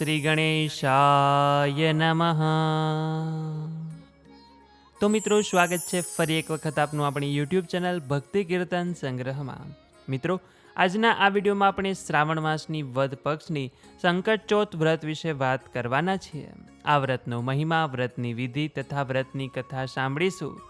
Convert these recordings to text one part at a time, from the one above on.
શ્રી ગણેશાય નમઃ. તો મિત્રો, સ્વાગત છે ફરી એક વખત આપનું આપણી યુટ્યુબ ચેનલ ભક્તિ કીર્તન સંગ્રહમાં. મિત્રો, આજના આ વિડીયોમાં આપણે શ્રાવણ માસની વધ પક્ષની સંકટ ચોથ વ્રત વિશે વાત કરવાના છીએ. આ વ્રતનો મહિમા, વ્રતની વિધિ તથા વ્રતની કથા સાંભળીશું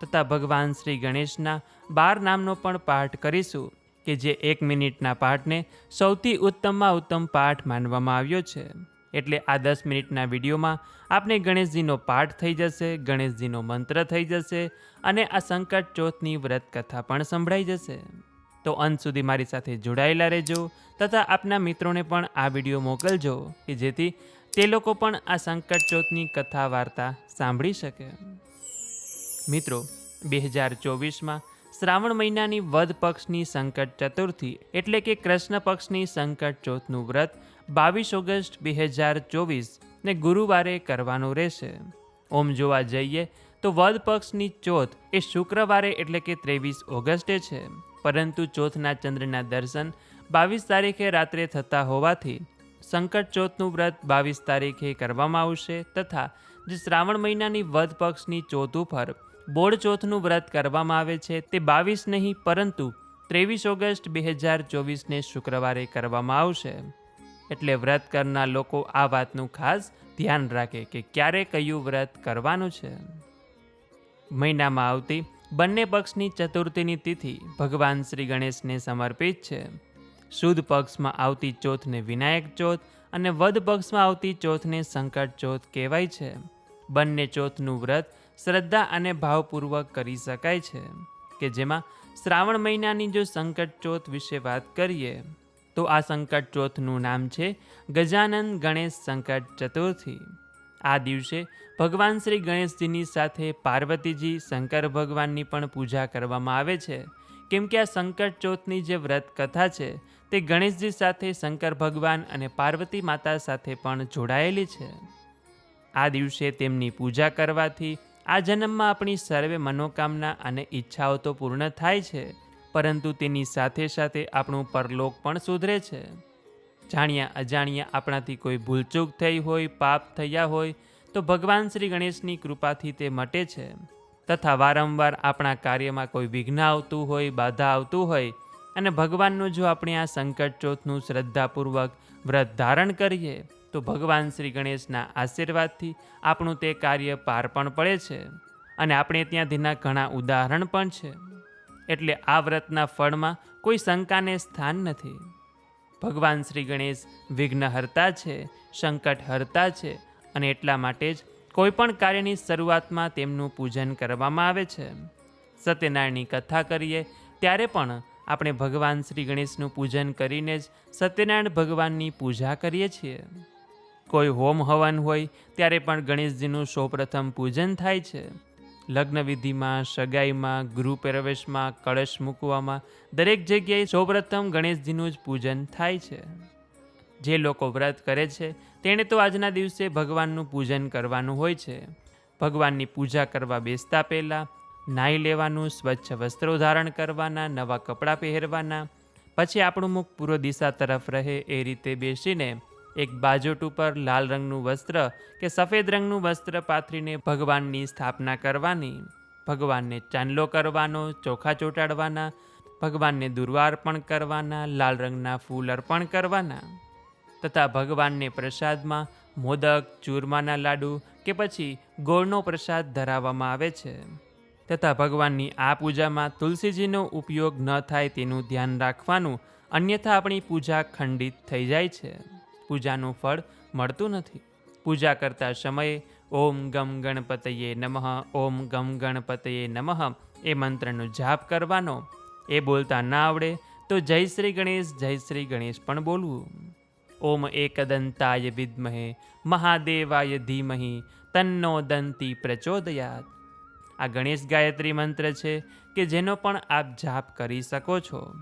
તથા ભગવાન શ્રી ગણેશના બાર નામનો પણ પાઠ કરીશું. કે જે એક મિનિટના પાઠને સૌથી ઉત્તમમાં ઉત્તમ પાઠ માનવામાં આવ્યો છે. એટલે આ દસ મિનિટના વિડીયોમાં આપને ગણેશજીનો પાઠ થઈ જશે, ગણેશજીનો મંત્ર થઈ જશે અને આ સંકટ ચોથની વ્રત કથા પણ સંભળાઈ જશે. તો અંત સુધી મારી સાથે જોડાયેલા રહેજો તથા આપના મિત્રોને પણ આ વીડિયો મોકલજો કે જેથી તે લોકો પણ આ સંકટ ચોથની કથા વાર્તા સાંભળી શકે. મિત્રો, બે હજાર ચોવીસમાં શ્રાવણ મહિનાની વધ પક્ષની સંકટ ચતુર્થી એટલે કે કૃષ્ણ પક્ષની સંકટ ચોથનું વ્રત બાવીસ ઓગસ્ટ બે હજાર ચોવીસ ને ગુરુવારે કરવાનું રહેશે. ઓમ જોવા જઈએ તો વધ પક્ષની ચોથ એ શુક્રવારે એટલે કે ત્રેવીસ ઓગસ્ટે છે. પરંતુ ચોથના ચંદ્રના દર્શન બાવીસ તારીખે રાત્રે થતા હોવાથી સંકટ ચોથનું વ્રત બાવીસ તારીખે કરવામાં આવશે તથા જે શ્રાવણ મહિનાની વધ પક્ષની ચોથ ઉપર બોડ ચોથનું વ્રત કરવામાં આવે છે. તે બાવીસ નહીં, પરંતુ ત્રેવીસ ઓગસ્ટ બે હજાર ચોવીસને શુક્રવારે કરવામાં આવશે. એટલે વ્રત કરનાર લોકો આ વાતનું ખાસ ધ્યાન રાખે કે ક્યારે કયું વ્રત કરવાનું છે. મહિનામાં આવતી બંને પક્ષની ચતુર્થીની તિથિ ભગવાન શ્રી ગણેશને સમર્પિત છે. શુદ્ધ પક્ષમાં આવતી ચોથને વિનાયક ચોથ અને વધ પક્ષમાં આવતી ચોથને સંકટ ચોથ કહેવાય છે. બંને ચોથનું વ્રત શ્રદ્ધા અને ભાવપૂર્વક કરી શકાય છે કે જેમાં શ્રાવણ મહિનાની જો સંકટ ચોથ વિશે વાત કરીએ, તો આ સંકટ ચોથનું નામ છે ગજાનન ગણેશ સંકટ ચતુર્થી. આ દિવસે ભગવાન શ્રી ગણેશજીની સાથે પાર્વતીજી શંકર ભગવાનની પણ પૂજા કરવામાં આવે છે. કેમ કે આ સંકટ ચોથની જે વ્રત કથા છે, તે ગણેશજી સાથે, શંકર ભગવાન અને પાર્વતી માતા સાથે પણ જોડાયેલી છે. આ દિવસે તેમની પૂજા કરવાથી આ જન્મમાં આપણી સર્વે મનોકામના અને ઈચ્છાઓ તો પૂર્ણ થાય છે, પરંતુ તેની સાથે સાથે આપણું પરલોક પણ સુધરે છે. જાણ્યા અજાણ્યા આપણાથી કોઈ ભૂલચૂક થઈ હોય, પાપ થયા હોય, તો ભગવાન શ્રી ગણેશની કૃપાથી તે મટે છે. તથા વારંવાર આપણા કાર્યમાં કોઈ વિઘ્ન આવતું હોય, બાધા આવતું હોય, અને ભગવાનનું જો આપણે આ સંકટ ચોથનું શ્રદ્ધાપૂર્વક વ્રત ધારણ કરીએ તો ભગવાન શ્રી ગણેશના આશીર્વાદથી આપણું તે કાર્ય પાર પણ પડે છે. અને આપણે ત્યાં તેના ઘણા ઉદાહરણ પણ છે. એટલે આ વ્રતના ફળમાં કોઈ શંકાને સ્થાન નથી. ભગવાન શ્રી ગણેશ વિઘ્નહર્તા છે, સંકટ હરતા છે અને એટલા માટે જ કોઈપણ કાર્યની શરૂઆતમાં તેમનું પૂજન કરવામાં આવે છે. સત્યનારાયણની કથા કરીએ ત્યારે પણ આપણે ભગવાન શ્રી ગણેશનું પૂજન કરીને જ સત્યનારાયણ ભગવાનની પૂજા કરીએ છીએ. કોઈ હોમ હવન હોય, ત્યારે પણ ગણેશજીનું સૌપ્રથમ પૂજન થાય છે. લગ્ન વિધિમાં, સગાઈમાં, ગૃહ પ્રવેશમાં, કળશ મૂકવામાં, દરેક જગ્યાએ સૌપ્રથમ ગણેશજીનું જ પૂજન થાય છે. જે લોકો વ્રત કરે છે, તેણે તો આજના દિવસે ભગવાનનું પૂજન કરવાનું હોય છે. ભગવાનની પૂજા કરવા બેસતા પહેલાં, નાહી લેવાનું, સ્વચ્છ વસ્ત્રો ધારણ કરવાના, નવા કપડાં પહેરવાના, પછી આપણું મુખ પૂર્વ દિશા તરફ રહે એ રીતે બેસીને એક બાજોટ ઉપર લાલ રંગનું વસ્ત્ર કે સફેદ રંગનું વસ્ત્ર પાથરીને ભગવાનની સ્થાપના કરવાની, ભગવાનને ચાંદલો કરવાનો, ચોખા ચોંટાડવાના, ભગવાનને દુર્વા અર્પણ કરવાના, લાલ રંગના ફૂલ અર્પણ કરવાના, તથા ભગવાનને પ્રસાદમાં મોદક, ચૂરમાના લાડુ કે પછી ગોળનો પ્રસાદ ધરાવવામાં આવે છે, તથા ભગવાનની આ પૂજામાં તુલસીજીનો ઉપયોગ ન થાય તેનું ધ્યાન રાખવાનું અન્યથા આપણી પૂજા ખંડિત થઈ જાય છે. પૂજાનું ફળ મળતું નથી. પૂજા કરતા સમયે ઓમ ગમ ગણપતયે નમઃ, ઓમ ગમ ગણપતયે નમઃ એ મંત્રનો જાપ કરવાનો. એ બોલતા ના આવડે તો જય શ્રી ગણેશ, જય શ્રી ગણેશ પણ બોલવું. ઓમ એકદંતાય વિદ્મહે, મહાદેવાય ધીમહિ, તન્નો દંતી પ્રચોદયાત. આ ગણેશ ગાયત્રી મંત્ર છે કે જેનો પણ આપ જાપ કરી શકો છો.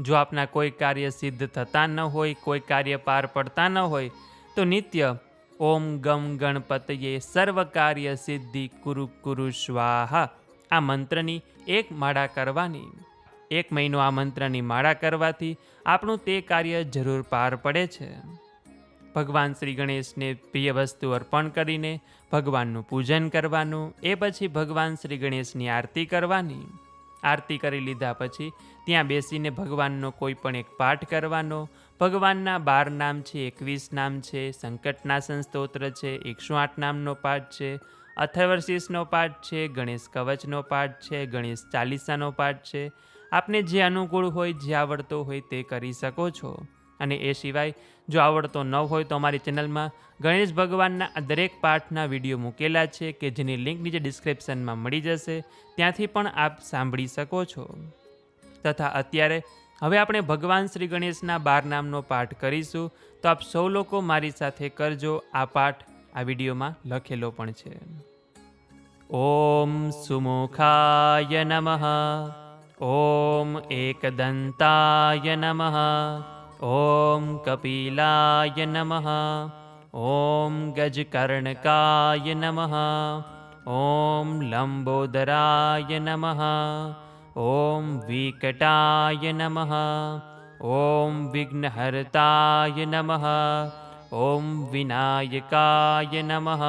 જો આપના કોઈ કાર્ય સિદ્ધ થતા ન હોય, કોઈ કાર્ય પાર પડતા ન હોય, તો નિત્ય ઓમ ગમ ગણપતયે સર્વ કાર્ય સિદ્ધિ કુરુ કુરુ સ્વાહા. આ મંત્રની એક માળા કરવાની. એક મહિનો આ મંત્રની માળા કરવાથી આપણું તે કાર્ય જરૂર પાર પડે છે. ભગવાન શ્રી ગણેશને પ્રિય વસ્તુ અર્પણ કરીને ભગવાનનું પૂજન કરવાનું, એ પછી ભગવાન શ્રી ગણેશની આરતી કરવાની. આરતી કરી લીધા પછી ત્યાં બેસીને ભગવાનનો કોઈ પણ એક પાઠ કરવાનો. ભગવાનના બાર નામ છે, એકવીસ નામ છે સંકટનાશન સ્તોત્ર છે, એકસો આઠ નામનો પાઠ છે, અથર્વશીષનો પાઠ છે, ગણેશ કવચનો પાઠ છે, ગણેશ ચાલીસાનો પાઠ છે. આપને જે અનુકૂળ હોય, જે આવડતો હોય તે કરી શકો છો. અને એ સિવાય જો આવડતો ન હોય તો અમારી ચેનલમાં ગણેશ ભગવાનના દરેક પાઠના વીડિયો મૂકેલા છે કે જેની લિંક નીચે ડિસ્ક્રિપ્શનમાં મળી જશે. ત્યાંથી પણ આપ સાંભળી શકો છો. તથા અત્યારે હવે આપણે ભગવાન શ્રી ગણેશના બાર નામનો પાઠ કરીશું. તો આપ સૌ લોકો મારી સાથે કરજો આ પાઠ. આ વિડીયોમાં લખેલો પણ છે. ઓમ સુમુખાય નમઃ. ઓમ એકદંતાય નમઃ. ॐ कपिलाय नमः। ॐ गजकर्णकाय नमः। ॐ लम्बोदराय नमः। ॐ विकटाय नमः। ॐ विघ्नहर्ताय नमः। ॐ विनायकाय नमः।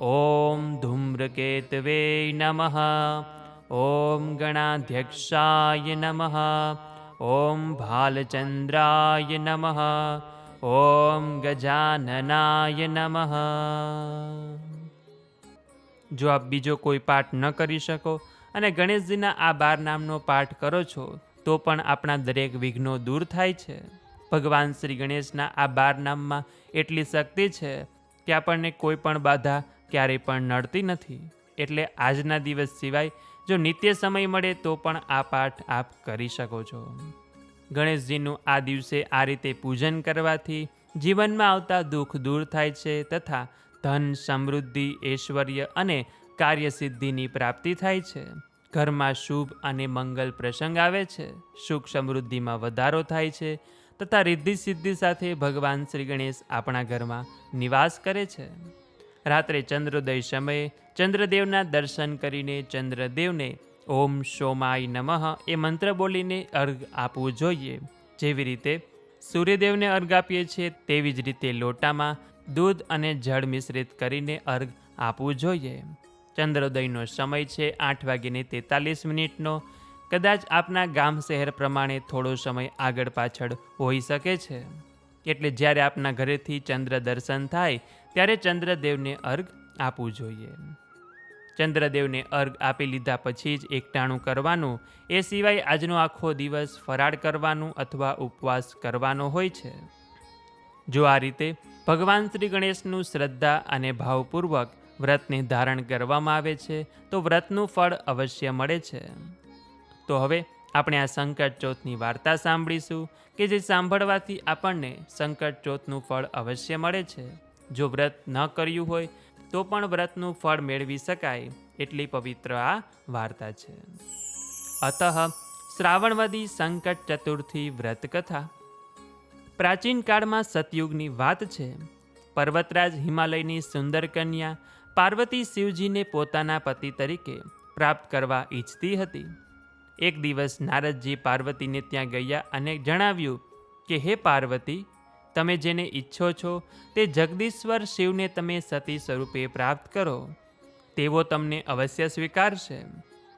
ॐ धूम्रकेतवे नमः। ॐ गणाध्यक्षाय नमः। ઓમ ભાલચંદ્રાય નમઃ ઓમ ગજાનનાય નમઃ જો આપ બીજો કોઈ પાઠ ન કરી શકો અને ગણેશજીના આ બાર નામનો પાઠ કરો છો તો પણ આપણા દરેક વિઘ્નો દૂર થાય છે ભગવાન શ્રી ગણેશના આ બાર નામમાં એટલી શક્તિ છે કે આપણને કોઈ પણ બાધા ક્યારેય પણ નડતી નથી એટલે આજના દિવસ સિવાય જો નિત્ય સમય મળે તો પણ આ પાઠ આપ કરી શકો છો. ગણેશજીનું આ દિવસે આ રીતે પૂજન કરવાથી જીવનમાં આવતા દુઃખ દૂર થાય છે તથા ધન, સમૃદ્ધિ, ઐશ્વર્ય અને કાર્યસિદ્ધિની પ્રાપ્તિ થાય છે. ઘરમાં શુભ અને મંગલ પ્રસંગ આવે છે, સુખ સમૃદ્ધિમાં વધારો થાય છે તથા રિદ્ધિ સિદ્ધિ સાથે ભગવાન શ્રી ગણેશ આપણા ઘરમાં નિવાસ કરે છે. રાત્રે ચંદ્રોદય સમયે ચંદ્રદેવના દર્શન કરીને ચંદ્રદેવને ઓમ સોમાય નમઃ એ મંત્ર બોલીને અર્ઘ આપવું જોઈએ. જેવી રીતે સૂર્યદેવને અર્ઘ આપીએ છીએ, તેવી જ રીતે લોટામાં દૂધ અને જળ મિશ્રિત કરીને અર્ઘ આપવું જોઈએ. ચંદ્રોદયનો સમય છે આઠ વાગીને તેતાલીસ મિનિટનો. કદાચ આપના ગામ શહેર પ્રમાણે થોડો સમય આગળ પાછળ હોઈ શકે છે. એટલે જ્યારે આપના ઘરેથી ચંદ્ર દર્શન થાય, ત્યારે ચંદ્રદેવને અર્ઘ આપવું જોઈએ. ચંદ્રદેવને અર્ઘ આપી લીધા પછી જ એકટાણું કરવાનું, એ સિવાય આજનો આખો દિવસ ફરાળ કરવાનું અથવા ઉપવાસ કરવાનો હોય છે. જો આ રીતે ભગવાન શ્રી ગણેશનું શ્રદ્ધા અને ભાવપૂર્વક વ્રતને ધારણ કરવામાં આવે છે, તો વ્રતનું ફળ અવશ્ય મળે છે. તો હવે આપણે આ સંકટ ચોથની વાર્તા સાંભળીશું કે જે સાંભળવાથી આપણને સંકટ ચોથનું ફળ અવશ્ય મળે છે. જો વ્રત ન કર્યું હોય, તો પણ વ્રતનું ફળ મેળવી શકાય, એટલી પવિત્ર આ વાર્તા છે. અતઃ શ્રાવણવદી સંકટ ચતુર્થી વ્રત કથા પ્રાચીન કાળમાં સતયુગની વાત છે. પર્વતરાજ હિમાલયની સુંદર કન્યા પાર્વતી શિવજીને પોતાના પતિ તરીકે પ્રાપ્ત કરવા ઈચ્છતી હતી. એક દિવસ નારદજી પાર્વતીને ત્યાં ગયા અને જણાવ્યું કે, હે પાર્વતી, તમે જેને ઈચ્છો છો તે જગદીશ્વર શિવને તમે સતી સ્વરૂપે પ્રાપ્ત કરો. તેવો તમને અવશ્ય સ્વીકારશે.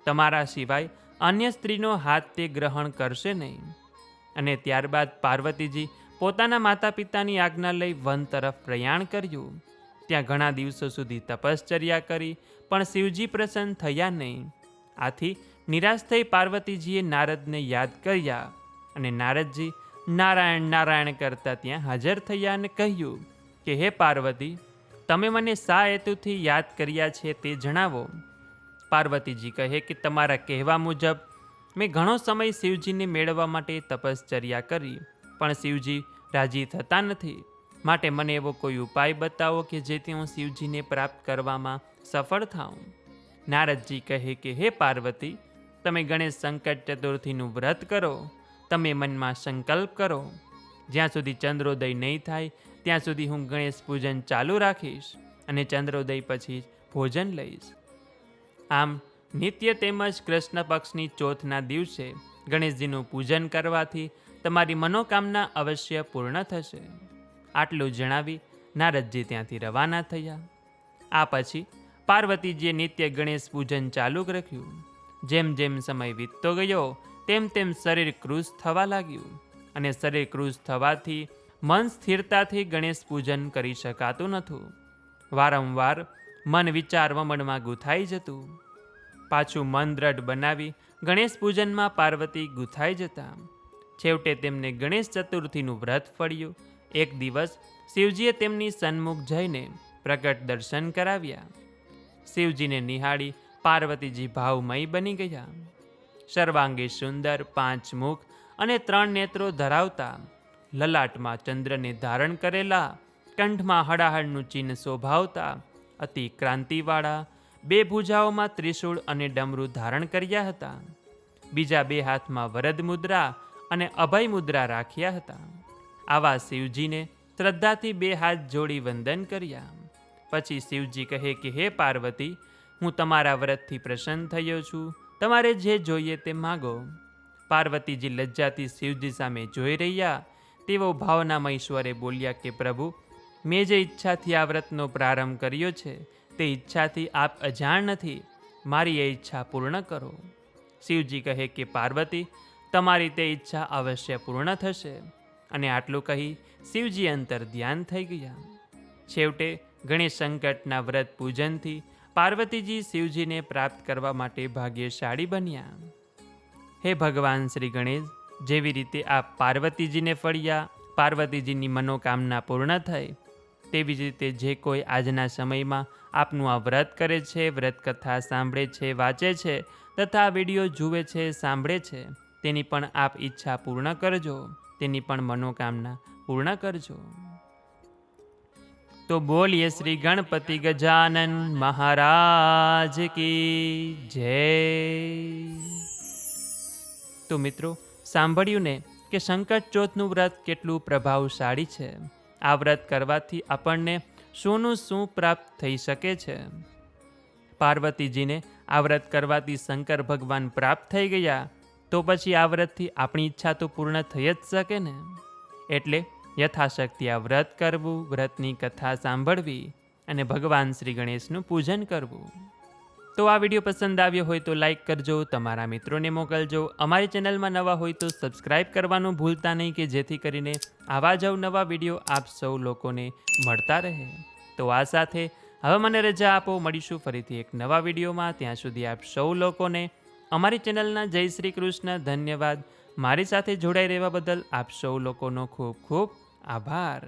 તમારા સિવાય અન્ય સ્ત્રીનો હાથ તે ગ્રહણ કરશે નહીં. અને ત્યારબાદ પાર્વતીજી પોતાના માતા પિતાની આજ્ઞા લઈ વન તરફ પ્રયાણ કર્યું. ત્યાં ઘણા દિવસો સુધી તપશ્ચર્યા કરી, પણ શિવજી પ્રસન્ન થયા નહીં. આથી નિરાશ થઈ પાર્વતીજીએ નારદને યાદ કર્યા અને નારદજી નારાયણ નારાયણ કરતા ત્યાં હાજર થયા અને કહ્યું કે, હે પાર્વતી, તમે મને શા હેતુથી યાદ કર્યા છે તે જણાવો. પાર્વતીજી કહે કે, તમારા કહેવા મુજબ મેં ઘણો સમય શિવજીને મેળવવા માટે તપશ્ચર્યા કરી, પણ શિવજી રાજી થતા નથી. માટે મને એવો કોઈ ઉપાય બતાવો કે જેથી હું શિવજીને પ્રાપ્ત કરવામાં સફળ થાઉં. નારદજી કહે કે, હે પાર્વતી તમે ગણેશ સંકટ ચતુર્થીનું વ્રત કરો, તમે મનમાં સંકલ્પ કરો. જ્યાં સુધી ચંદ્રોદય નહીં થાય, ત્યાં સુધી હું ગણેશ પૂજન ચાલુ રાખીશ અને ચંદ્રોદય પછી ભોજન લઈશ. આમ, નિત્ય તેમજ કૃષ્ણ પક્ષની ચોથના દિવસે ગણેશજીનું પૂજન કરવાથી તમારી મનોકામના અવશ્ય પૂર્ણ થશે. આટલું જણાવી નારદજી ત્યાંથી રવાના થયા. આ પછી પાર્વતીજીએ નિત્ય ગણેશ પૂજન ચાલુ રાખ્યું. જેમ જેમ સમય વીતતો ગયો, તેમ તેમ શરીર કૃશ થવા લાગ્યું. અને શરીર કૃશ થવાથી મન સ્થિરતાથી ગણેશ પૂજન કરી શકાતું નહોતું. વારંવાર મન વિચાર વમણમાં ગૂંથાઈ જતું. પાછું મન દ્રઢ બનાવી ગણેશ પૂજનમાં પાર્વતી ગૂંથાઈ જતા. છેવટે તેમને ગણેશ ચતુર્થીનું વ્રત ફળ્યું. એક દિવસ શિવજીએ તેમની સન્મુખ જઈને પ્રગટ દર્શન કરાવ્યા. શિવજીને નિહાળી પાર્વતીજી ભાવમય બની ગયા. સર્વાંગી સુંદર પાંચ મુખ અને ત્રણ નેત્રો ધરાવતા, લલાટમાં ચંદ્રને ધારણ કરેલા, કંઠમાં હડાહડનું ચિહ્ન શોભાવતા, અતિ ક્રાંતિવાળા, બે ભુજાઓમાં ત્રિશૂળ અને ડમરું ધારણ કર્યા હતા. બીજા બે હાથમાં વરદ મુદ્રા અને અભય મુદ્રા રાખ્યા હતા. આવા શિવજીને શ્રદ્ધાથી બે હાથ જોડી વંદન કર્યા. પછી શિવજી કહે કે, હે પાર્વતી હું તમારા વ્રતથી પ્રસન્ન થયો છું. તમારે જે જોઈએ તે માગો. પાર્વતીજી લજ્જાથી શિવજી સામે જોઈ રહ્યા. તેવો ભાવનામય ઈશ્વરે બોલ્યા કે, પ્રભુ, મેં જે ઈચ્છાથી આ વ્રતનો પ્રારંભ કર્યો છે, તે ઈચ્છાથી આપ અજાણ નથી. મારી એ ઈચ્છા પૂર્ણ કરો. શિવજી કહે કે, પાર્વતી, તમારી તે ઈચ્છા અવશ્ય પૂર્ણ થશે. અને આટલું કહી શિવજી અંતર ધ્યાન થઈ ગયા. છેવટે ગણેશ સંકટના વ્રત પૂજનથી પાર્વતીજી શિવજીને પ્રાપ્ત કરવા માટે ભાગ્યશાળી બન્યા. હે ભગવાન શ્રી ગણેશ, જેવી રીતે આપ પાર્વતીજીને ફળ્યા, પાર્વતીજીની મનોકામના પૂર્ણ થઈ. તેવી જ રીતે જે કોઈ આજના સમયમાં આપનું આ વ્રત કરે છે વ્રત કથા સાંભળે છે, વાંચે છે, તથા આ વીડિયો જુએ છે, સાંભળે છે, તેની પણ આપ ઈચ્છા પૂર્ણ કરજો. તેની પણ મનોકામના પૂર્ણ કરજો. તો બોલીએ શ્રી ગણપતિ ગજાનન મહારાજ કી જય. તો મિત્રો, સાંભળ્યું ને કે સંકટ ચોથનું વ્રત કેટલું પ્રભાવશાળી છે. આ વ્રત કરવાથી આપણને શુંનું શું પ્રાપ્ત થઈ શકે છે? પાર્વતીજીને આ વ્રત કરવાથી શંકર ભગવાન પ્રાપ્ત થઈ ગયા, તો પછી આ વ્રતથી આપણી ઈચ્છા તો પૂર્ણ થઈ જ શકે ને? એટલે યથાશક્તિ આ વ્રત કરવું, વ્રતની કથા સાંભળવી અને ભગવાન શ્રી ગણેશનું પૂજન કરવું. તો આ વીડિયો પસંદ આવ્યો હોય તો લાઈક કરજો, તમારા મિત્રોને મોકલજો. અમારી ચેનલમાં નવા હોય તો સબસ્ક્રાઈબ કરવાનું ભૂલતા નહીં કે જેથી કરીને આવા જ નવા વીડિયો આપ સૌ લોકોને મળતા રહે. તો આ સાથે હવે મને રજા આપો. મળીશું ફરીથી એક નવા વિડીયોમાં. ત્યાં સુધી આપ સૌ લોકોને અમારી ચેનલના જય શ્રી કૃષ્ણ ધન્યવાદ. મારી સાથે જોડાઈ રહેવા બદલ આપ સૌ લોકોનો ખૂબ ખૂબ આભાર